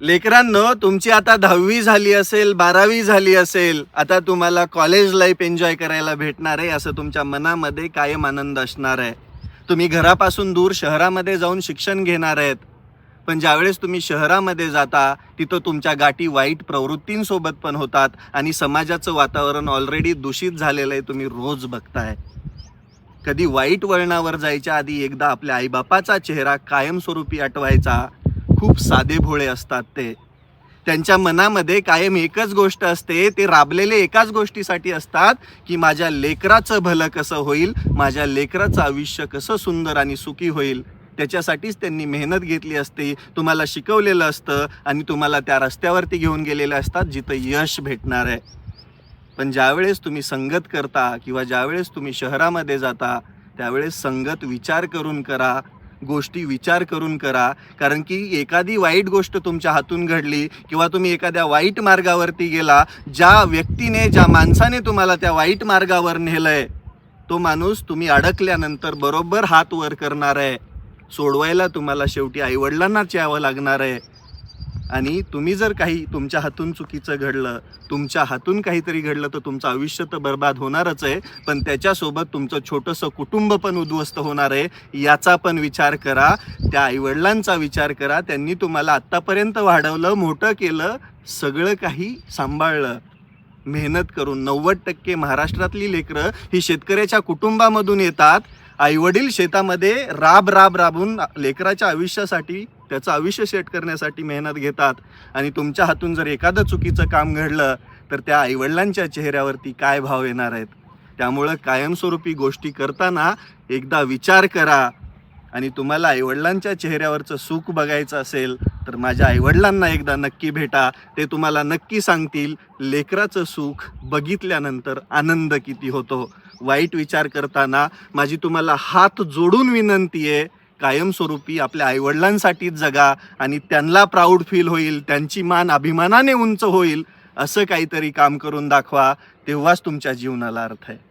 लेकरांनो तुमची आता दहावी झाली असेल बारावी झाली असेल आता तुम्हाला कॉलेज लाईफ एन्जॉय करायला भेटणार आहे असं तुमच्या मनामध्ये कायम आनंद असणार आहे. तुम्ही घरापासून दूर शहरामध्ये जाऊन शिक्षण घेणार आहेत. पण ज्यावेळेस तुम्ही शहरामध्ये जाता तिथं तुमच्या गाठी वाईट प्रवृत्तींसोबत पण होतात आणि समाजाचं वातावरण ऑलरेडी दूषित झालेलं आहे तुम्ही रोज बघताय. कधी वाईट वळणावर जायच्या आधी एकदा आपल्या आईबापाचा चेहरा कायमस्वरूपी आठवायचा खूप साधे भोळे असतात ते. त्यांच्या मनामध्ये कायम एकच गोष्ट असते ते राबलेले एकाच गोष्टीसाठी असतात की माझ्या लेकराचं भलं कसं होईल माझ्या लेकराचं आयुष्य कसं सुंदर आणि सुखी होईल. त्याच्यासाठीच त्यांनी मेहनत घेतली असते तुम्हाला शिकवलेलं असतं आणि तुम्हाला त्या रस्त्यावरती घेऊन गेलेले असतात जिथं यश भेटणार आहे. पण ज्यावेळेस तुम्ही संगत करता किंवा ज्यावेळेस तुम्ही शहरामध्ये जाता त्यावेळेस संगत विचार करून करा गोष्टी विचार करून करा. कारण की एखादी वाईट गोष्ट तुमच्या हातून घडली किंवा तुम्ही एखाद्या वाईट मार्गावरती गेला ज्या व्यक्तीने ज्या माणसाने तुम्हाला त्या वाईट मार्गावर नेलंय तो माणूस तुम्ही अडकल्यानंतर बरोबर हात वर करणार आहे. सोडवायला तुम्हाला शेवटी आईवडिलांनाच यावं लागणार आहे. आणि तुम्ही जर काही तुमच्या हातून चुकीचं घडलं तुमच्या हातून काहीतरी घडलं तर तुमचं आयुष्य तर बर्बाद होणारच आहे. पण त्याच्यासोबत तुमचं छोटंसं कुटुंब पण उद्ध्वस्त होणार आहे याचा पण विचार करा. त्या आईवडिलांचा विचार करा. त्यांनी तुम्हाला आत्तापर्यंत वाढवलं मोठं केलं सगळं काही सांभाळलं. मेहनत करून नव्वद टक्के महाराष्ट्रातली लेकरं ही शेतकऱ्याच्या कुटुंबामधून येतात. आईवडील शेतामध्ये राब राब राबून लेकराच्या आयुष्यासाठी त्याचं आयुष्य सेट करण्यासाठी मेहनत घेतात. आणि तुमच्या हातून जर एखादं चुकीचं काम घडलं तर त्या आईवडिलांच्या चेहऱ्यावरती काय भाव येणार आहेत? त्यामुळं कायमस्वरूपी गोष्टी करताना एकदा विचार करा. आणि तुम्हाला आईवडिलांच्या चेहऱ्यावरचं सुख बघायचं असेल तर माझ्या आईवडिलांना एकदा नक्की भेटा. ते तुम्हाला नक्की सांगतील लेकराचं सुख बघितल्यानंतर आनंद किती होतो. वाईट विचार करताना माझी तुम्हाला हात जोडून विनंती आहे कायमस्वरूपी आपल्या आईवडिलांसाठीच जगा आणि त्यांना प्राऊड फील होईल त्यांची मान अभिमानाने उंच होईल असं काहीतरी काम करून दाखवा तेव्हाच तुमच्या जीवनाला अर्थ आहे.